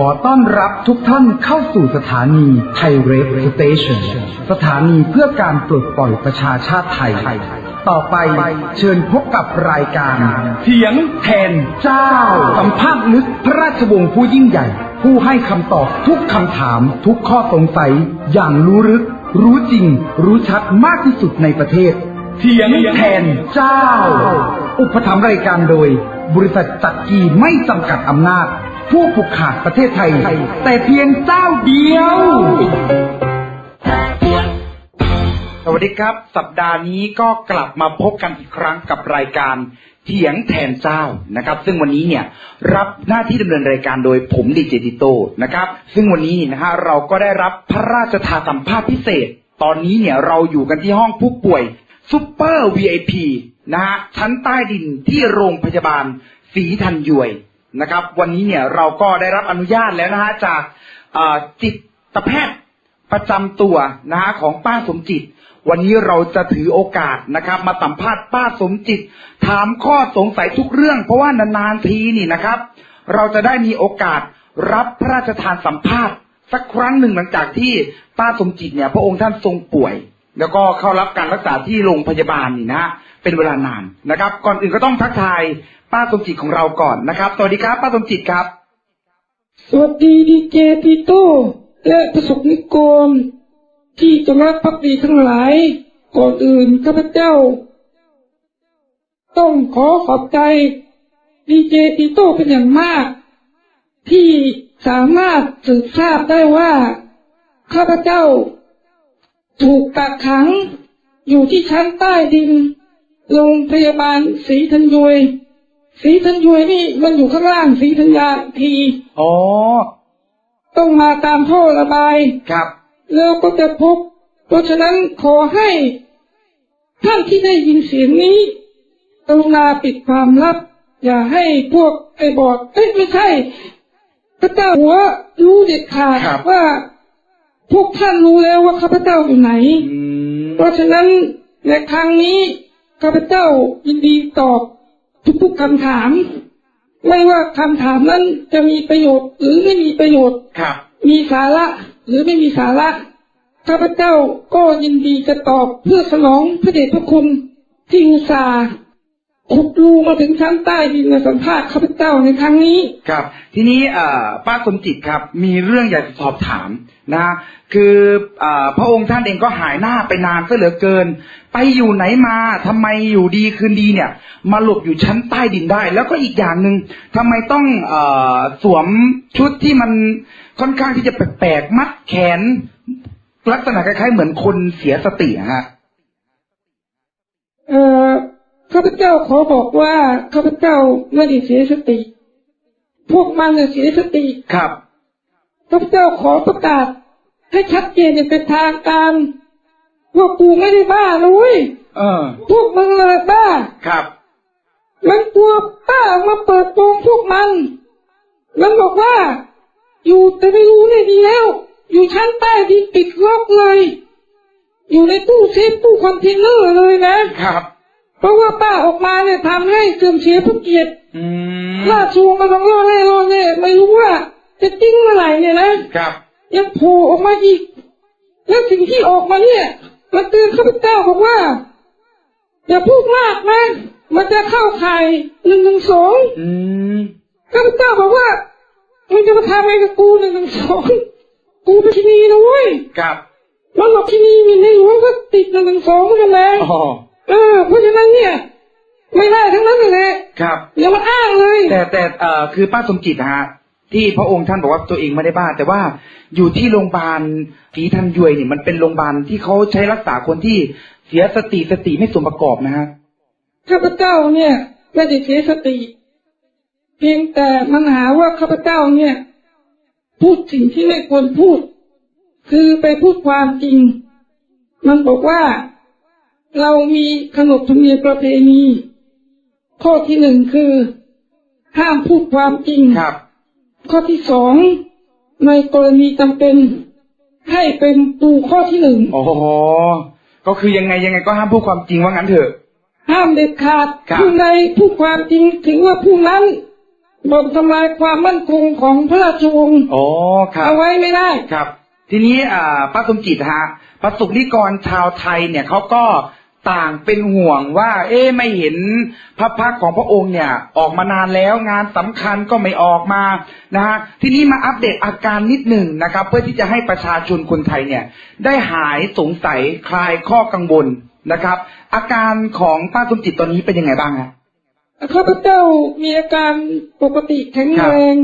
ขอต้อนรับทุกท่านเข้าสู่สถานีไทยเรดสเตชันสถานีเพื่อการปลดปล่อยประชาชาติไทย ต่อไปเชิญพบกับรายการเถียงแทนเจ้า สัมภาษณ์ลึกพระราชวงศ์ผู้ยิ่งใหญ่ ผู้ให้คำตอบทุกคำถาม ทุกข้อสงสัย อย่างรู้ลึก รู้จริง รู้ชัดมากที่สุดในประเทศเถียงแทนเจ้า อุปถัมภ์รายการโดย บริษัทจักรีไม่จำกัดอำนาจ ผู้ผูกขาดประเทศไทย แต่เพียงเจ้าเดียว สวัสดีครับ สัปดาห์นี้ก็กลับมาพบกันอีกครั้งกับรายการเถียงแทนเจ้านะครับ ซึ่งวันนี้เนี่ยรับหน้าที่ดำเนินรายการโดยผมดีเจติโตนะครับ ซึ่งวันนี้นะฮะเราก็ได้รับพระราชทานสัมภาษณ์พิเศษ ตอนนี้เนี่ยเราอยู่กันที่ห้องผู้ป่วยซูเปอร์ VIP นะฮะชั้นใต้ดินที่โรงพยาบาลศรีธัญยว นะครับ วันนี้เนี่ยเราก็ได้รับอนุญาตแล้วนะฮะจากจิตแพทย์ประจำตัวนะฮะของป้าสมจิต วันนี้เราจะถือโอกาสนะครับ มาสัมภาษณ์ป้าสมจิต ถามข้อสงสัยทุกเรื่อง เพราะว่านานๆทีนี่นะครับ เราจะได้มีโอกาสรับพระราชทานสัมภาษณ์สักครั้งหนึ่งหลังจากที่ป้าสมจิตเนี่ย พระองค์ท่านทรงป่วย แล้วก็เข้ารับการรักษาที่โรงพยาบาลนี่นะฮะ เป็นเวลานานนะครับ ก่อนอื่นก็ต้องทักทายป้าสมจิตของเราก่อนนะครับ สวัสดีครับ ป้าสมจิตครับ สวัสดีดีเจปีโต้และประสบนิกรที่จงรักภักดีทั้งหลาย ก่อนอื่นข้าพเจ้า ต้องขอขอบใจดีเจปีโต้เป็นอย่างมาก ที่สามารถสืบทราบได้ว่า ข้าพเจ้า ถูกกักขังอยู่ที่ชั้นใต้ดิน โรงพยาบาลศรีธัญญวยศรีธัญญวยนี่มันอยู่ข้างล่างศรีธัญญาอีกทีอ๋อต้องมาตามท่อระบายครับแล้วก็จะพบ เพราะฉะนั้นขอให้ท่านที่ได้ยินเสียงนี้กรุณาปิดความลับ อย่าให้พวกไอ้บอดเอ้ยไม่ใช่พระเจ้าหัวรู้เด็ดขาดครับว่า พวกท่านรู้แล้วว่าข้าพเจ้าอยู่ไหนอืมเพราะฉะนั้นในครั้งนี้ ข้าพเจ้ายินดีตอบทุกๆคำถาม ไม่ว่าคำถามนั้นจะมีประโยชน์หรือไม่มีประโยชน์ครับ มีสาระหรือไม่มีสาระ ข้าพเจ้าก็ยินดีจะตอบเพื่อสนองพระเดชพระคุณที่อุตส่าห์ ขุดรูมาถึงชั้นใต้ดินมาสัมภาษณ์ข้าพเจ้าในครั้งนี้ ครับ ทีนี้เอ่อป้าสมจิตครับ มีเรื่องอยากจะสอบถามนะ คือเอ่อพระองค์ท่านเองก็หายหน้าไปนานซะเหลือเกิน ไปอยู่ไหนมาทำไมอยู่ดีคืนดีเนี่ย มาหลบอยู่ชั้นใต้ดินได้ แล้วก็อีกอย่างหนึ่งทำไมต้องเอ่อสวมชุดที่มันค่อนข้างที่จะแปลกๆมัดแขน ลักษณะคล้ายๆเหมือนคนเสียสติอะฮะเอ่อ ข้าพเจ้าขอบอกว่าข้าพเจ้าไม่ได้เสียสติ พวกมันน่ะเสียสติครับข้าพเจ้าขอประกาศ ให้ชัดเจนอย่างเป็นทางการว่ากูไม่ได้บ้านะเว้ยเออ พวกมึงเลยบ้า ครับ มันกลัวป้าออกมาเปิดโปงพวกมัน มันบอกว่า อยู่แต่ไม่รู้เนี่ยดีแล้ว อยู่ชั้นใต้ดินปิดล็อกเลย อยู่ในตู้เซฟตู้คอนเทนเนอร์เลยนะครับ เพราะว่าป้าออกมาเนี่ยทำให้เสื่อมเสียพระเกียรติอืมราชวงศ์ก็ต้องรอแน่รอแน่ไม่รู้ว่า จะจริงเมื่อไหร่เนี่ยนะครับ ยังโผล่ออกมาอีก แล้วสิ่งที่ออกมาเนี่ยมันเตือนข้าพเจ้าบอกว่าอย่าพูดมากนะ มันจะเข้าข่ายหนึ่งหนึ่งสองอืม ข้าพเจ้าบอกว่ามึงจะมาทำอะไรกับกูหนึ่งหนึ่งสองกูเป็นที่นี่นะเว้ยครับ มันบอกที่นี่มีในหลวงก็ติดหนึ่งหนึ่งสองเหมือนกันนะอ๋อ เออเพราะฉะนั้นเนี่ย ไม่ได้ทั้งนั้นเลยแหละครับอย่ามาอ้างเลย แต่แต่เอ่อคือป้าสมจิตนะฮะที่พระองค์ท่านบอกว่าตัวเองไม่ได้บ้าแต่ว่าอยู่ที่โรงพยาบาลศรีธัญยวเนี่ยมันเป็นโรงพยาบาลที่เขาใช้รักษาคนที่เสียสติสติไม่สมประกอบนะฮะข้าพเจ้าเนี่ยไม่ได้เสียสติ เพียงแต่มันหาว่าข้าพเจ้าเนี่ย พูดสิ่งที่ไม่ควรพูด คือไปพูดความจริง มันบอกว่า เรามีขนบธรรมเนียมประเพณี ข้อที่หนึ่งคือ ห้ามพูดความจริงครับ ข้อที่สองในกรณีจำเป็น ให้เป็นตูข้อที่หนึ่งโอ้โหก็คือยังไงยังไงก็ห้ามพูดความจริงว่างั้นเถอะ ห้ามเด็ดขาดครับ ผู้ใดพูดความจริงถึงว่าผู้นั้นบ่มทำลายความมั่นคงของพระราชวงศ์อ๋อครับ เอาไว้ไม่ได้ ครับ ทีนี้อ่าป้าสมจิตฮะประสบนิกรชาวไทยเนี่ยเขาก็ ต่างเป็นห่วงว่า เอ๊ะไม่เห็นพระพักตร์ของพระองค์เนี่ย ออกมานานแล้วงานสำคัญก็ไม่ออกมานะฮะทีนี้มาอัปเดตอาการนิดหนึ่งนะครับ เพื่อที่จะให้ประชาชนคนไทยเนี่ย ได้หายสงสัยคลายข้อกังวลนะครับ อาการของป้าสมจิตตอนนี้เป็นยังไงบ้างฮะข้าพเจ้ามีอาการปกติแข็งครัแรบง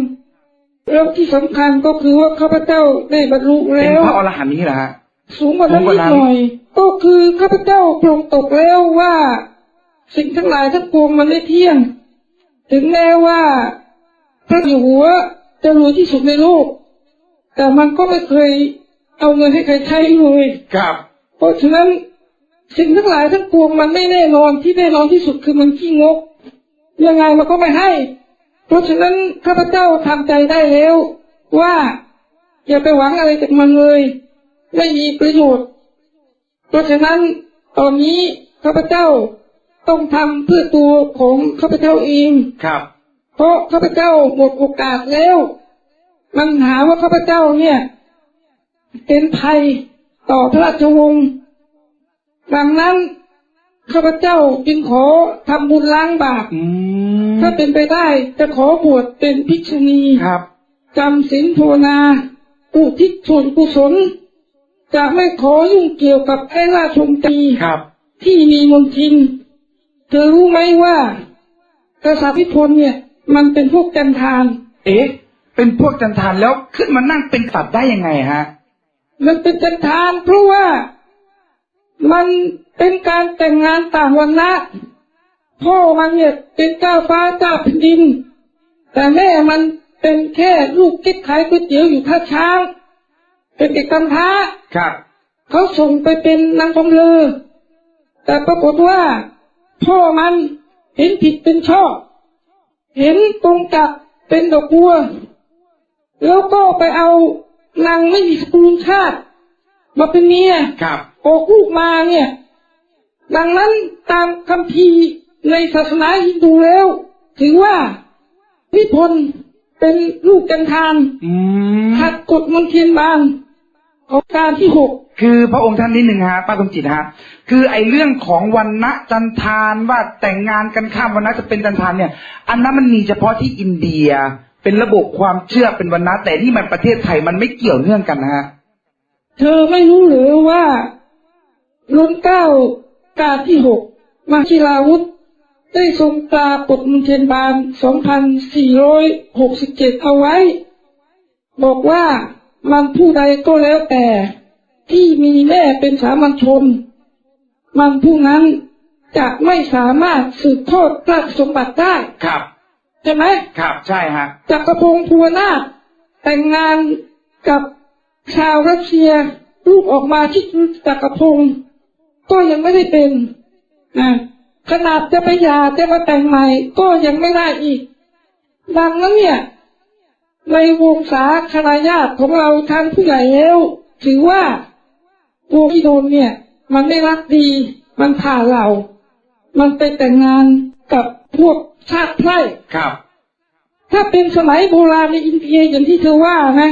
แล้วที่สำคัญก็คือว่าข้าพเจ้าได้บรรลุเป็นแล้วพระอรหันต์นี้เหรอฮะ สูงกว่านั้นสูงกว่านิดนั้นหน่อย ก็คือข้าพเจ้าปรงตกแล้วว่า สิ่งทั้งหลายทั้งปวงมันไม่เที่ยง ถึงแม้ว่าพระอยู่หัวจะรวยที่สุดในโลก แต่มันก็ไม่เคยเอาเงินให้ใครใช้เลยครับ เพราะฉะนั้นสิ่งทั้งหลายทั้งปวงมันไม่แน่นอนที่แน่นอนที่สุดคือมันขี้งก ยังไงมันก็ไม่ให้ เพราะฉะนั้นข้าพเจ้าทำใจได้แล้ว ว่าอย่าไปหวังอะไรจากมันเลย ไม่มีประโยชน์ เพราะฉะนั้นตอนนี้ข้าพเจ้าต้องทำเพื่อตัวของข้าพเจ้าเองครับ เพราะข้าพเจ้าหมดโอกาสแล้วมันหาว่าข้าพเจ้าเนี่ย เป็นภัยต่อพระราชวงศ์ดังนั้นข้าพเจ้าจึงขอทำบุญล้างบาปอืมถ้าเป็นไปได้จะขอบวชเป็นภิกษุณีครับจำศีลภาวนาอุทิศส่วนกุศล จะไม่ขอยุ่งเกี่ยวกับไอ้ราชวงศ์ตรีครับ ที่มีมนทิน เธอรู้ไหมว่ากษัตริย์พิพลเนี่ย มันเป็นพวกจันทาน เอ๊ะ เป็นพวกจันทานแล้วขึ้นมานั่งเป็นสัตว์ได้ยังไงฮะ มันเป็นจันทานเพราะว่ามันเป็นการแต่งงานต่างวันนะพ่อมันเนี่ยเป็นเจ้าฟ้าเจ้าแผ่นดิน แต่แม่มันเป็นแค่ลูกกิ๊กขายก๋วยเตี๋ยวอยู่ท่าช้าง เป็นเด็กกำพร้าครับเขาส่งไปเป็นนางบำเรอแต่ปรากฏว่า พ่อมันเห็นผิดเป็นชอบ เห็นตรงกับเป็นดอกบัว แล้วก็ไปเอานางไม่มีสกุลชาติมาเป็นเมียครับออกลูกมาเนี่ย ดังนั้นตามคำพีร์ในศาสนาฮินดูแล้ว ถือว่านิพนธ์เป็นลูกจันทานอืมขัดกฎมนเทียนบาน ของการที่หกคือพระองค์ท่านนิดหนึ่งฮะป้าสมจิตฮะคือไอ้เรื่องของวันณะจันทานว่าแต่งงานกันข้ามวันณะจะเป็นจันทานเนี่ย อันนั้นมันมีเฉพาะที่อินเดีย เป็นระบบความเชื่อเป็นวันณะแต่ที่มันประเทศไทยมันไม่เกี่ยวเนื่องกันนะฮะเธอไม่รู้หรือว่ารุ่นเก้าการที่หกมาชิลาวุธได้ทรงตรากฎมนเทียนบาน2467 เอาไว้ บอกว่า มันผู้ใดก็แล้วแต่ที่มีแม่เป็นสามัญชน มันผู้นั้นจะไม่สามารถสืบทอดราชสมบัติได้ครับ ใช่ไหมครับใช่ฮะจักรพงศ์ภูวนาถแต่งงานกับชาวรัสเซียลูกออกมาที่จักรพงศ์ก็ยังไม่ได้เป็นนะขนาดจะไปหย่าจะมาแต่งใหม่ก็ยังไม่ได้อีก ดังนั้นเนี่ย ในวงศาคณะญาติของเราทางผู้ใหญ่แล้วถือว่าวงที่โดนเนี่ย มันไม่รักดี มันผ่าเรา มันไปแต่งงานกับพวกชาติไพร่ครับ ถ้าเป็นสมัยโบราณในอินเดียอย่างที่เธอว่านะ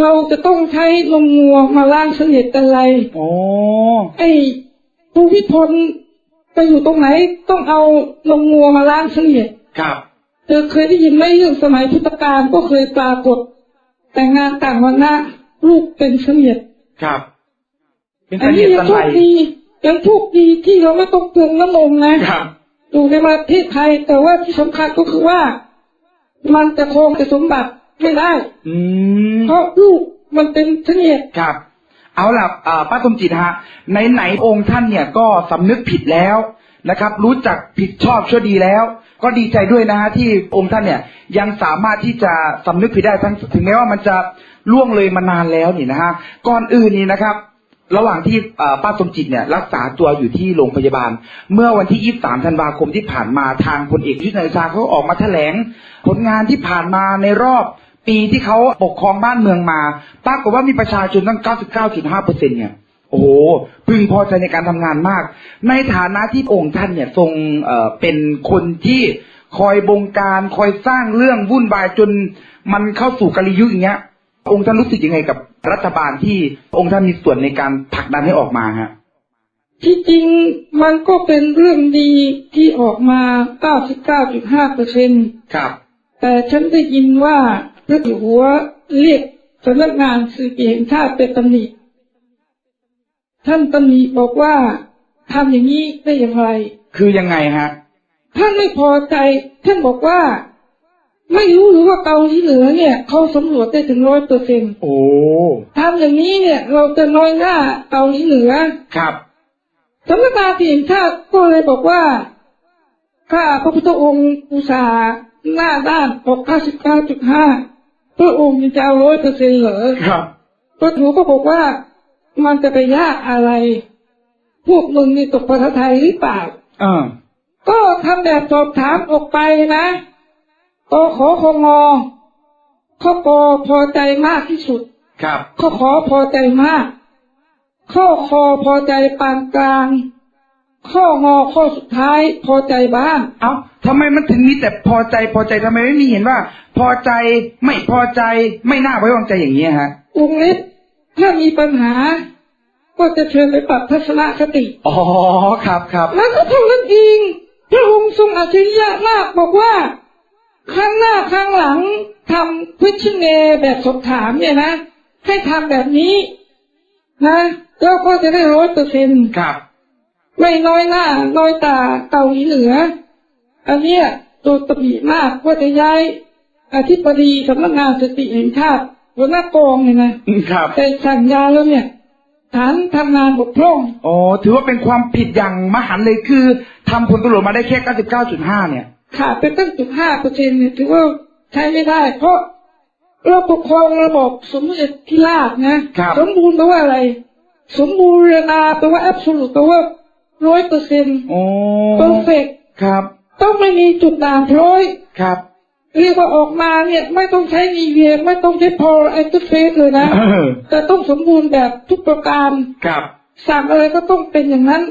เราจะต้องใช้นมงัวมาล้างเสนียดอะไรโอ้ไอ้ภูมิพลไปอยู่ตรงไหนต้องเอานมงัวมาล้างเสนียดครับ เธอเคยได้ยินไหมเรื่องสมัยพุทธกาลก็เคยปรากฏ แต่งงานต่างวันนะลูกเป็นเสนียดครับเป็นอัสานเหนี้ตุยัสังนโชไลคดียังโชคดีที่เราไม่ต้องเปลืองน้ำนมนะครับอยู่ในประเทศไทยแต่ว่าที่สำคัญก็คือว่า มันจะครองแต่สมบัติไม่ได้ อืมเพราะลูกมันเป็นเสนียดครับ เอาล่ะอ่าป้าสมจิตฮะในไหนๆองค์ท่านเนี่ยก็สำนึกผิดแล้ว นะครับ รู้จักผิดชอบชั่วดีแล้ว ก็ดีใจด้วยนะฮะที่องค์ท่านเนี่ยยังสามารถที่จะสำนึกผิดได้ทั้งถึงแม้ว่ามันจะล่วงเลยมานานแล้วนี่นะฮะก่อนอื่นนี่นะครับ ระหว่างที่ป้าสมจิตเนี่ยรักษาตัวอยู่ที่โรงพยาบาล เมื่อวันที่ 23 ธันวาคมที่ผ่านมาทางพลเอกยุทธนายชาเขาออกมาแถลง ผลงานที่ผ่านมาในรอบปีที่เขาปกครองบ้านเมืองมาปรากฏว่ามีประชาชนตั้ง 99.5เปอร์เซ็นเนี่ย โอ้โหพึงพอใจในการทำงานมาก ในฐานะที่องค์ท่านเนี่ยทรงเอ่อเป็นคนที่คอยบงการคอยสร้างเรื่องวุ่นวายจนมันเข้าสู่กาลิยุคอย่างเงี้ย องค์ท่านรู้สึกยังไงกับรัฐบาลที่องค์ท่านมีส่วนในการผลักดันให้ออกมาฮะที่จริงมันก็เป็นเรื่องดีที่ออกมา 99.5เปอร์เซ็นต์ครับ แต่ฉันได้ยินว่าพระเจ้าอยู่หัวเรียกสำนักงานสื่อแห่งชาติเป็นตำหนิ ท่านตำหนิบอกว่าทำอย่างนี้ได้อย่างไร คือยังไงฮะ ท่านไม่พอใจ ท่านบอกว่า ไม่รู้หรือว่าเกาหลีเหนือเนี่ยเขาสำรวจได้ถึงร้อยเปอร์เซ็นต์โอ้ทำอย่างนี้เนี่ย เราจะน้อยหน้าเกาหลีเหนือครับสำนักงานสื่อแห่งชาติก็เลยบอกว่าข้าพระพุทธองค์อุตสาห์หน้าด้านบอก99.5พระองค์จะเอาร้อยเปอร์เซ็นต์เหรอครับพระหนูก็บอกว่า มันจะไปยากอะไร พวกมึงนี่ตกภาษาไทยหรือเปล่าเออก็ทำแบบสอบถามออกไปนะกขอคงอข้อปอพอใจมากที่สุด ครับข้อขอพอใจมาก ข้อคอพอใจปานกลาง ข้องอข้อสุดท้ายพอใจบ้าง เอ้าทำไมมันถึงมีแต่พอใจพอใจทำไมไม่มีเห็นว่า พอใจไม่พอใจไม่น่าไว้วางใจอย่างนี้ยฮะวงเล็บ ถ้ามีปัญหา ก็จะเชิญไปปรับทัศนคติ อ๋อ ครับครับ แล้วก็เท่านั้นเองพระองค์ทรงอัจฉริยะมากบอกว่า ครั้งหน้าครั้งหลังทำพิชเนแบบสอบถามเนี่ยนะ ให้ทำแบบนี้ นะแล้วก็จะได้ร้อยเปอร์เซ็นต์ครับ ไม่น้อยหน้า น้อยตาเกาหลีเหนือ อันเนี้ยโดนตำหนิมากว่าจะย้ายอธิบดีสำนักงานสติแห่งชาติ หัวหน้ากองเนี่ยนะครับแต่สั่งยาแล้วเนี่ยฐานทำงานบกพร่องอ๋อถือว่าเป็นความผิดอย่างมหันต์เลยคือทำผลตำรวจมาได้แค่99.5เนี่ยขาดไปตั้งจุดห้าเปอร์เซ็นเนี่ยถือว่าใช้ไม่ได้ เพราะเราปกครองระบบสมเด็จที่ราชนะครับสมบูรณ์แปลว่าอะไร สมบูรณาแปลว่าแอบสูตแปลว่าร้อยเปอร์เซ็นต์โอ้เพอร์เฟกครับ ต้องไม่มีจุดด่างพร้อยครับ เรียกว่าออกมาเนี่ยไม่ต้องใช้มีเวียไม่ต้องใช้พอไอตุเฟสเลยนะเออแต่ต้องสมบูรณ์แบบทุกประการครับสั่งอะไรก็ต้องเป็นอย่างนั้น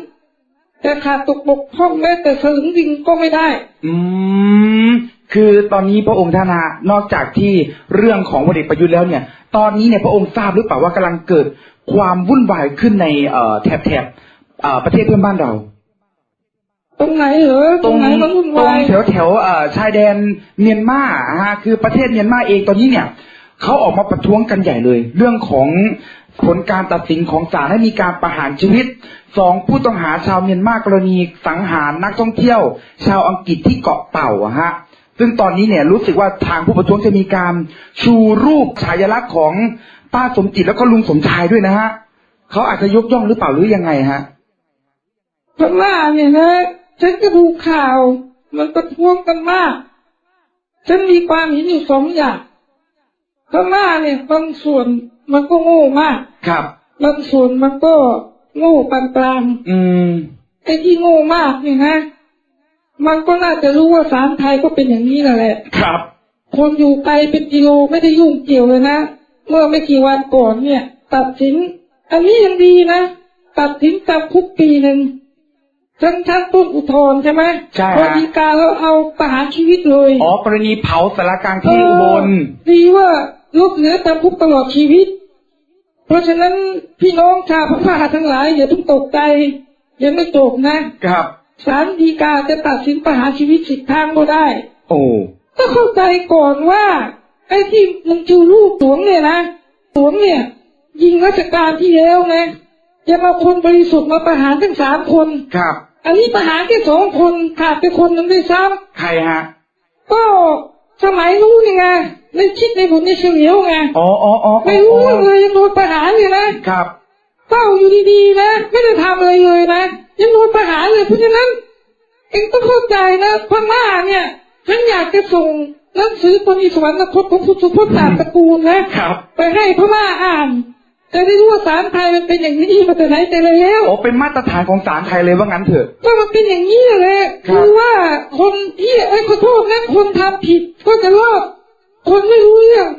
แต่ขาดตกบกพร่องแม้แต่สลึงดิงก็ไม่ได้ อืมคือตอนนี้พระองค์ท่านฮะนอกจากที่เรื่องของพลเอกประยุทธ์แล้วเนี่ย ตอนนี้เนี่ยพระองค์ทราบหรือเปล่าว่ากำลังเกิดความวุ่นวายขึ้นในเอ่อแถบแถบเอ่อประเทศเพื่อนบ้านเรา ตรงไหนเหรอตรงไหนมันวุ่นตรวางยแถวแถวเอ่อชายแดนเมียนมาฮะคือประเทศเมียนมาเองตอนนี้เนี่ยเขาออกมาประท้วงกันใหญ่เลย เรื่องของผลการตัดสินของศาลให้มีการประหารชีวิตสองผู้ต้องหาชาวเมียนมากรณีสังหารนักท่องเที่ยว ชาวอังกฤษที่เกาะเต่าอะฮะซึ่งตอนนี้เนี่ยรู้สึกว่าทางผู้ประท้วงจะมีการชูรูปฉายลักษณ์ของป้าสมจิตแล้วก็ลุงสมชายด้วยนะฮะเขาอาจจะยกย่องหรือเปล่าหรือยังไงฮะพม่าเนี่ยนะ ฉันก็ดูข่าว มันประท้วงกันมาก ฉันมีความเห็นอยู่สองอย่างพม่าเนี่ยบางส่วนมันก็โง่มาก ครับ บางส่วนมันก็โง่ปานกลาง อืม ไอ้ที่โง่มากเนี่ยนะ มันก็น่าจะรู้ว่าสารไทยก็เป็นอย่างนี้นั่นแหละ ครับ คนอยู่ไกลเป็นกิโลไม่ได้ยุ่งเกี่ยวเลยนะ เมื่อไม่กี่วันก่อนเนี่ย ตัดสิน อันนี้ยังดีนะ ตัดสินจำคุกปีหนึ่ง ชั้นชั้นต้นอุทธรณ์ใช่ไหมใช่ฮะพอดีกาแล้วเอาประหารชีวิตเลย อ๋อกรณีเผาสารกลางที่อุบลเออดีว่าลูกเหลือจำคุกตลอดชีวิต เพราะฉะนั้นพี่น้องชาวพม่าทั้งหลายอย่าเพิ่งตกใจยังไม่จบนะ ครับศาลฎีกาจะตัดสินประหารชีวิตสิบครั้งก็ได้ โอ้ก็เข้าใจก่อนว่า ไอ้ที่มึงจูลูกหลวงเนี่ยนะหลวงเนี่ย ยิงราชการที่แล้วไงจะมาคนบริสุทธิ์มาประหารทั้งสามคนครับ อันนี้ประหารแค่สองคนขาดไปคนหนึ่งด้วยซ้ใครฮะำก็สมัยนู้นนี่ไงในคิดในผลในเฉลียวไงอ๋ออ๋ออ๋อไม่รู้เรื่องเลยยังโดนประหารอยู่นะครับเฝ้าอยู่ดีๆนะไม่ได้ทำอะไรเลยนะยังโดนประหารเลยเพราะฉะนั้น เองต้องเข้าใจนะพม่าเนี่ยฉันอยากจะส่งหนังสือปณิสวรรคตของพุทธพุทธตามตระกูลนะครับ ไปให้พม่าอ่าน จะได้รู้ว่าสารไทยมันเป็นอย่างนี้มาแต่ไหนแต่ไรแล้วโอ้เป็นมาตรฐานของศาลไทยเลยว่างั้นเถอะก็มันเป็นอย่างนี้แหละครับคือว่าคนที่ไอ้ยขอโทษนะคนทำผิด ก็จะรอดคนไม่รู้เรื่อง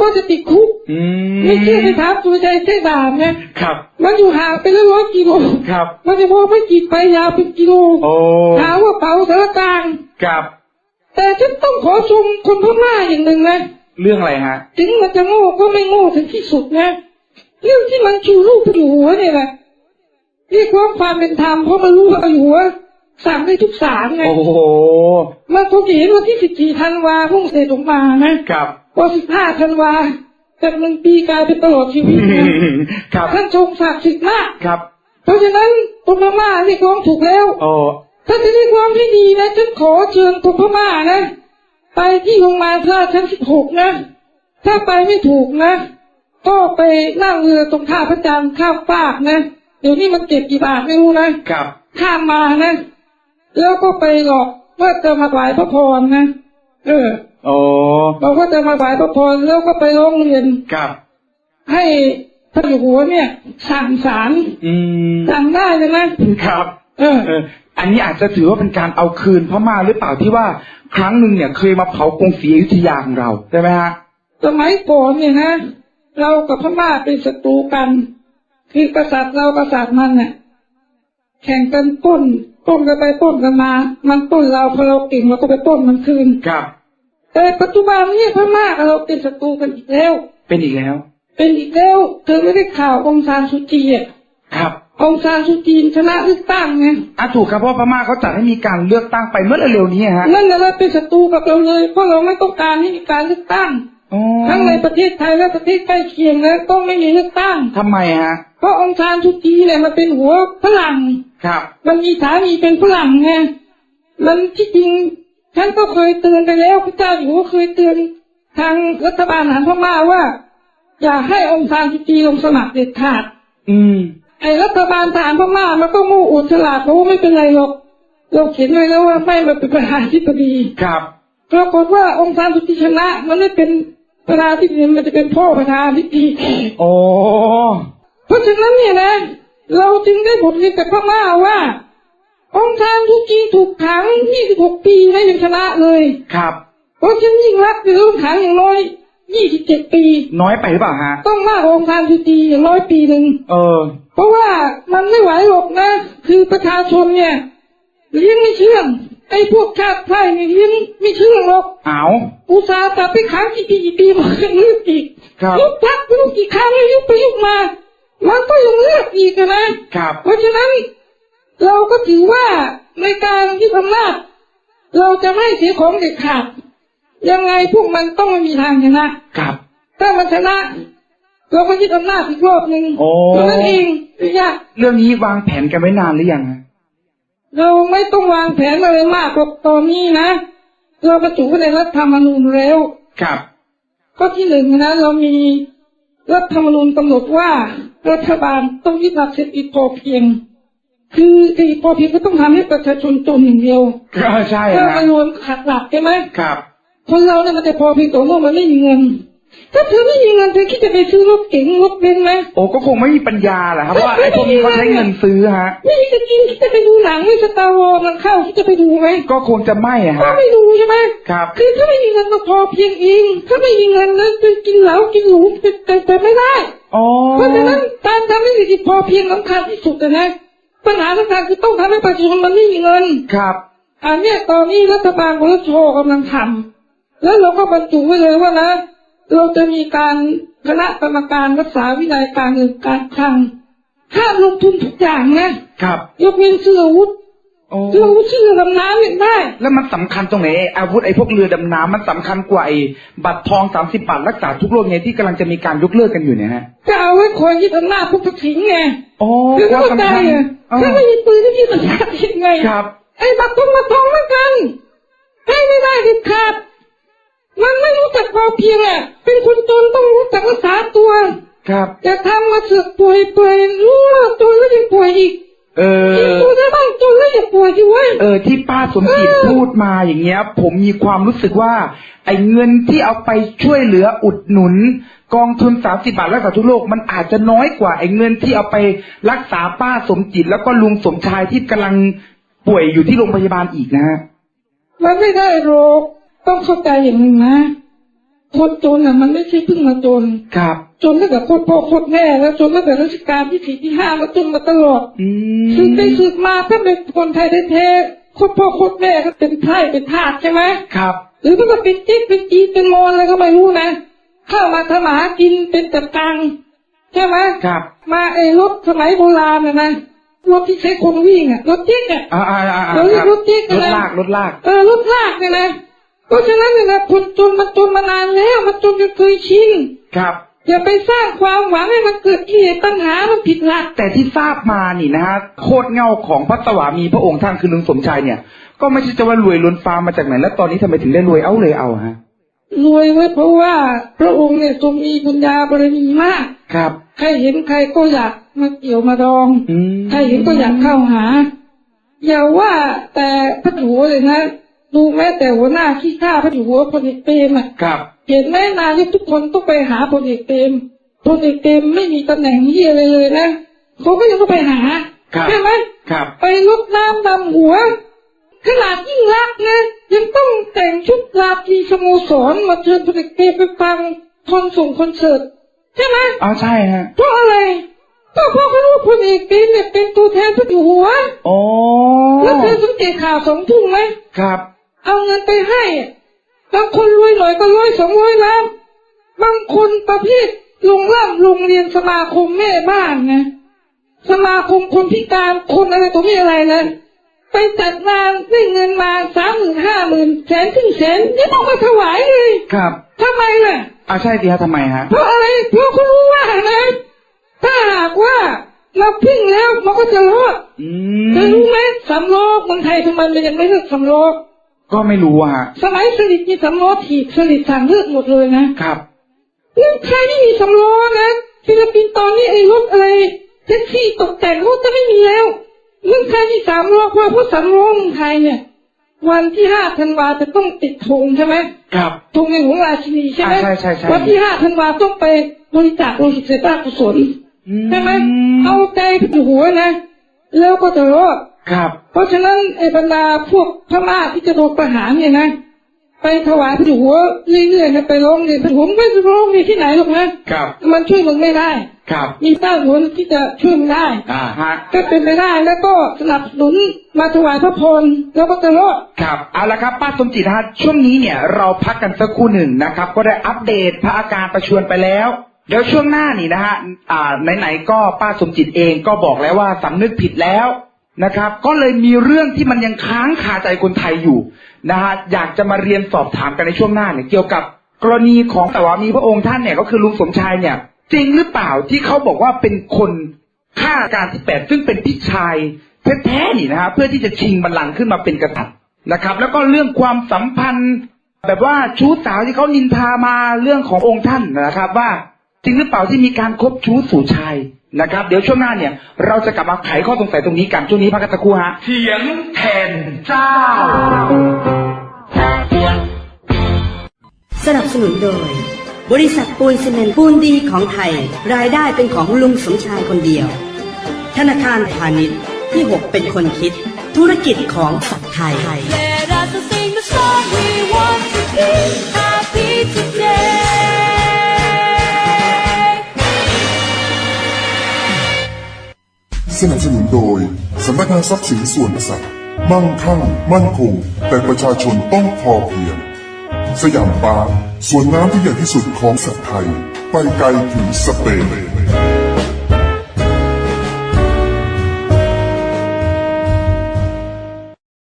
ก็จะติดคุกอืมไม่เชื่อไปถามตัวใจเส้ดามเนี่ยครับ มันอยู่ห่างไปแล้วร้อยกิโลครับ มันจะมองไม่กี่ไปยาวเป็นกิโลโอ้หาว่าเป๋าสารกลางครับ แต่ฉันต้องขอชมคนพม่าอย่างหนึ่งนะ เรื่องอะไรฮะ ถึงมันจะโง่ก็ไม่โง่ถึงที่สุดนะ เรื่องที่มันชูลูกไปอยู่หัวเนี่ยแหละเรียกร้องความเป็นธรรมเพราะมันรู้ว่าอยู่หัวสั่งได้ทุกสารไงโอ้โหมันคงจะเห็นวันที่สิบสี่ธันวาพุ่งเสร็จออกมานะครับพอสิบห้าธันวาจากหนึ่งปีกลายเป็นตลอดชีวิตนะครับท่านทรงศักดิ์สิทธิ์มากครับ เพราะฉะนั้นคนพม่าเรียกร้องถูกแล้วโอ้ถ้าจะเรียกร้องที่ดีนะฉันขอเชิญคนพม่านะ ไปที่โรงพยาบาลพระชั้นสิบหกนะ ถ้าไปไม่ถูกนะ ก็ไปนั่งเรือตรงท่าพระจันทร์ข้ามฟากนะเดี๋ยวนี้มันเก็บกี่บาทไม่รู้นะครับข้ามมานะแล้วก็ไปหลอกว่าจะมาถวายพระพรนะเออโอ้บอกว่าจะมาถวายพระพรแล้วก็ไปร้องเรียนครับ ให้พระอยู่หัวเนี่ย สั่งสารอืมสั่งได้เลยนะครับเออเอออันนี้อาจจะถือว่าเป็นการเอาคืนพม่าหรือเปล่าที่ว่าครั้งหนึ่งเนี่ยเคยมาเผากรุงศรีอยุธยาของเราใช่ไหมฮะสมัยก่อนเนี่ยนะ เรากับพม่าเป็นศัตรูกัน คือกษัตริย์เรากษัตริย์มันเนี่ยแข่งกันปล้นปล้นกันไปปล้นกันมา มันปล้นเราพอเราเก่งเราก็ไปปล้นมันคืนครับ แต่ปัจจุบันเนี่ยพม่ากับเราเป็นศัตรูกันอีกแล้ว เป็นอีกแล้ว เป็นอีกแล้วเธอไม่ได้ข่าวองซานซูจีอะครับองซานซูจีชนะเลือกตั้งไงอะถูกครับเพราะว่าพม่าเขาจัดให้มีการเลือกตั้งไปเมื่อเร็วๆนี้ฮะนั่นแหละเราเป็นศัตรูกับเราเลยเพราะเราไม่ต้องการให้มีการเลือกตั้งอ๋อ ทั้งในประเทศไทยและประเทศใกล้เคียงนะต้องไม่มีเลือกตั้งทำไมฮะเพราะองซานซูจีเนี่ยมันเป็นหัวฝรั่งครับ มันมีสามีเป็นฝรั่งไงมันที่จริงฉันก็เคยเตือนไปแล้วพระเจ้าอยู่หัวเคยเตือนทางรัฐบาลทหารพม่าว่า อย่าให้องซานซูจีลงสมัครเด็ดขาด อืมไอ้รัฐบาลทหารพม่ามันก็งูอุดฉลาดรู้ไม่เป็นไรหรอกเราเขียนไว้แล้วว่าไม่มาเป็นประธานที่ปดีครับปรากฏว่าองซานซูจีชนะมันไม่เป็น ประธานที่ปดีมันจะเป็นพ่อประธานที่ปดีโอ้เพราะฉะนั้นเนี่ยนะ เราจึงได้บทเรียนจากพม่าว่า องค์การทุกีถูกขัง 26 ปีแล้วยังชนะเลย ครับ เพราะฉันยิ่งรักจะต้องขังอย่างน้อย 27 ปี น้อยไปหรือเปล่าฮะ ต้องมากกว่าองค์การทุกีอย่างน้อยปีหนึ่งเออ เพราะว่ามันไม่ไหวหรอกนะ คือประชาชนเนี่ยเลี้ยงไม่เชื่อง ไอ้พวกชาติไทยเนี่ยเลี้ยงไม่เชื่องหรอกเอาอุตส่าห์จับไปขังกี่ปีกี่ปีมันก็ยังเลือกอีกครับยุบพักไม่รู้กี่ครั้งแล้วยุบไปยุบมามันก็ยังเลือกอีกอะนะครับ เพราะฉะนั้น เราก็ถือว่าในการที่อำนาจเราจะไม่เสียของเด็ดขาดยังไงพวกมันต้องไม่มีทางชนะครับ ถ้ามันชนะเราก็ยึดอำนาจอีกรอบหนึ่งโอ้เท่านั้นเองไม่ยากเรื่องนี้วางแผนกันไว้นานหรือยังฮะ เราไม่ต้องวางแผนอะไรมากหรอกตอนนี้นะ เราบรรจุไว้ในรัฐธรรมนูญแล้วครับข้อที่หนึ่งนะเรามีรัฐธรรมนูญกำหนดว่ารัฐบาลต้องยึดหลักเศรษฐกิจพอเพียง คือเศรษฐกิจพอเพียงก็ต้องทำให้ประชาชนจนอย่างเดียวก็ใช่ถ้าฮะมันรวมขัดหลักใช่ไหมครับคนเราเนี่ยมันจะพอเพียงต่อเมื่อมันไม่มีเงิน ถ้าเธอไม่มีเงินเธอคิดจะไปซื้อรถเก๋งรถเบนซ์ไหมโอ้ก็คงไม่มีปัญญาแหละครับเพราะว่าไอ้พวกนี้เขาใช้เงินซื้อฮะ ไม่มีจะกินคิดจะไปดูหนังไม่สตาร์วอร์มันเข้าคิดจะไปดูไหมก็คงจะไม่อะก็ฮะไม่ดูใช่ไหมครับ คือถ้าไม่มีเงินก็พอเพียงเองถ้าไม่มีเงินแล้วจะกินเหล้ากินหรูเป็นเป็นไปไม่ได้อ๋อเพราะฉะนั้นการทำให้เศรษฐกิจพอเพียงสำคัญที่สุดนะปัญหาสำคัญคือต้องทำให้ประชาชนมันไม่มีเงินครับอันเนี้ยตอนนี้รัฐบาลกรชกำลังทำแล้วเราก็บรรจุไว้เลยว่านะ เราจะมีการคณะกรรมการรักษาวินัยการเงินการคลังห้ามลงทุนทุกอย่างนะครับ ยกเว้นซื้ออาวุธโอ้ซื้ออาวุธซื้อเรือดำน้ำเนี่ยได้ แล้วมันสำคัญตรงไหนไอ้อาวุธไอ้พวกเรือดำน้ำมันสำคัญกว่าไอ้บัตรทองสามสิบบาทรักษาทุกโรคไงที่กำลังจะมีการยกเลิกกันอยู่เนี่ยฮะจะเอาไว้คอยยึดอำนาจพวกทักษิณไงโอ้คือว่าเข้าใจสำคัญอะเออถ้าไม่มีปืนจะยึดอำนาจยังไงครับไอ้บัตรทองบัตรทองเหมือนกันให้ไม่ได้เด็ดขาด มันไม่รู้จักพอเพียงอะ เป็นคนจนต้องรู้จักรักษาตัว ครับอย่าทำมาเสือกป่วยเปื่อยรู้ว่าจนแล้วยังป่วยอีก เอกินอตัวได้บ้างจนแล้วยังป่วยอยู่เว้ยเออที่ป้าสมจิตเออพูดมาอย่างเงี้ย ผมมีความรู้สึกว่า ไอ้เงินที่เอาไปช่วยเหลืออุดหนุน กองทุนสามสิบาทรักษาทุกโรคมันอาจจะน้อยกว่าไอ้เงินที่เอาไปรักษาป้าสมจิต แล้วก็ลุงสมชายที่กำลังป่วยอยู่ที่โรงพยาบาลอีกนะฮะมันไม่ได้หรอก ต้องเข้าใจอย่างหนึ่งนะ คนจนอะมันไม่ใช่เพิ่งมาจนครับ จนตั้งแต่โคตรพ่อโคตรแม่แล้วจนตั้งแต่รัชกาลที่สี่ที่ห้ามาจนมาตลอดอืสึกไปมสึกมาถ้าเป็นคนไทยแท้ๆโคตรพ่อโคตรแม่ก็เป็นไพร่เป็นทาสใช่ไหมครับ หรือมันก็เป็นจิ๊กเป็นจีนเป็นมอนอะไรก็ไม่รู้นะเข้ามาทำหากินเป็นแต่ตังค์ใช่ไหมครับ มาไอ้รถสมัยโบราณนะนะรถที่ใช้คนวิ่งอะรถจิ๊กอะอ่าอ่าอ่าอ่าเราเรียกครับรถจิ๊กรนะถลากรถลากเออรถลากเนี่ยนะ เพราะฉะนั้นเนี่ยนะคนจนมันจนมานานแล้วมันจนจนเคยชินครับอย่าไปสร้างความหวังให้มันเกิดกิเลสตัณหามันผิดหลักแต่ที่ทราบมานี่นะฮะโคตรเงาของพระสวามีพระองค์ท่านคือลุงสมชายเนี่ย ก็ไม่ใช่จะว่ารวยล้นฟ้ามาจากไหนแล้วตอนนี้ทำไมถึงได้รวยเอาเลยเอาฮะรวยไว้เพราะว่าพระองค์เนี่ยทรงมีปัญญาบารมีมาก ครับ ใครเห็นใครก็อยากมาเกี่ยวมาดองอืมใครเห็นก็อยากเข้าหาอย่าว่าแต่พระอยู่หัวเลยนะ ดูแม้แต่หัวหน้าขี้ข้าพระอยู่หัวพลเอกเปรมอะครับ เห็นไหมนายกทุกคนต้องไปหาพลเอกเปรมพลเอกเปรมไม่มีตำแหน่งที่อะไรเลยนะเขาก็ยังต้องไปหาครับใช่ไหมครับไปลดน้ำดำหัว ขนาดยิ่งรักษณ์นะยังต้องแต่งชุดราตรีสโมสรมาเชิญพลเอกเปรมไปฟังคอนส่งคอนเสิร์ตใช่ไหมอ๋อใช่ฮะเพราะอะไรก็เพราะเขารู้ว่าพลเอกเปรมเนี่ยเป็นตัวแทนพระอยู่หัวโอ้แล้วเคยสังเกตข่าวสองทุ่มไหมครับ เอาเงินไปให้อะบางคนรวยหน่อยก็ร้อยสองร้อยล้านบางคนประเภทลงร่ำลงเรียนสมาคมแม่บ้านนะสมาคมคนพิการคนอะไรตัวนี้อะไรนะไปจัดงานได้เงินมาสามหมื่นห้าหมื่นแสนถึงแสนยังต้องมาถวายเลย ครับทำไมล่ะอ่าใช่สิฮะทำไมฮะเพราะอะไรเพราะเขารู้ว่านะ ถ้าหากว่าเราพึ่งแล้วมันก็จะรอดอืเธอมรู้ไหมสำล้อเมืองไทยทำไมมันยังไม่เลิกสำล้อก็ ไม่รู้อะฮะสมัยสลิดมีสำล้อถีบสลิดสั่งเลิกหมดเลยนะครับเมืองไทยไม่มีสำล้อนะฟิลิปปินส์ตอนนี้ไอ้รถอะไรแท็กซี่ตกแต่งรถจะไม่มีแล้วเมืองไทยมีสามล้อเพราะเพราะสามล้อเมืองไทยเนี่ย วันที่ห้าธันวาจะต้องติดธงใช่ไหมครับธงในหลวงราชินีใช่ไหมอ่าใช่ใช่ใช่วันที่ห้าธันวาต้องไปบริจาคโลหิตเสพากุศลใช่ไหมเอาใจพระหัวนะ แล้วก็จะรอด ครับ เพราะฉะนั้นไอ้บรรดาพวกพม่าที่จะโดนประหารเนี่ยนะไปถวายพระหัวเรื่อยๆนะไปร้องเรียนพระหัวไม่ไปร้องเรียนที่ไหนหรอกนะครับมันช่วยมึงไม่ได้ครับ มีเจ้าหนุนที่จะช่วยมึงได้อ่าฮะก็เป็นไปได้แล้วก็สนับสนุนมาถวายพระพรแล้วก็จะรอดครับเอาละครับป้าสมจิตฮะช่วงนี้เนี่ยเราพักกันสักครู่หนึ่งนะครับ ก็ได้อัปเดตพระอาการประชวนไปแล้ว เดี๋ยวช่วงหน้านี่นะฮะอ่าไหนๆก็ป้าสมจิตเองก็บอกแล้วว่าสำนึกผิดแล้ว นะครับ ก็เลยมีเรื่องที่มันยังค้างคาใจคนไทยอยู่นะฮะอยากจะมาเรียนสอบถามกันในช่วงหน้าเนี่ยเกี่ยวกับกรณีของแต่ว่ามีพระองค์ท่านเนี่ยก็คือลุงสมชายเนี่ย จริงหรือเปล่าที่เขาบอกว่าเป็นคนฆ่าการที่แปดซึ่งเป็นพี่ชายแท้ๆนี่นะฮะเพื่อที่จะชิงบัลลังก์ขึ้นมาเป็นกษัตริย์นะครับ แล้วก็เรื่องความสัมพันธ์ แบบว่าชู้สาวที่เขานินทามาเรื่องขององค์ท่านนะครับว่า จริงหรือเปล่าที่มีการคบชู้สู่ชายนะครับ เดี๋ยวช่วงหน้าเนี่ย เราจะกลับมาไขข้อสงสัยตรงนี้กันช่วงนี้พักกันสักครู่ฮะเถียงแทนเจ้า สนับสนุนโดย บริษัทปูนซีเมนต์ปูนดีของไทย รายได้เป็นของลุงสมชายคนเดียว ธนาคารพาณิชย์ที่ 6 เป็นคนคิด ธุรกิจของสัตว์ไทย Let us sing the song we want to be สนับสนุนโดยสำนักงานทรัพย์สินส่วนสัตว์ มั่งคั่ง มั่นคง แต่ประชาชนต้องพอเพียง สยามปาร์คสวนน้ำที่ใหญ่ที่สุดของสัตว์ไทย ไปไกลถึงสเปน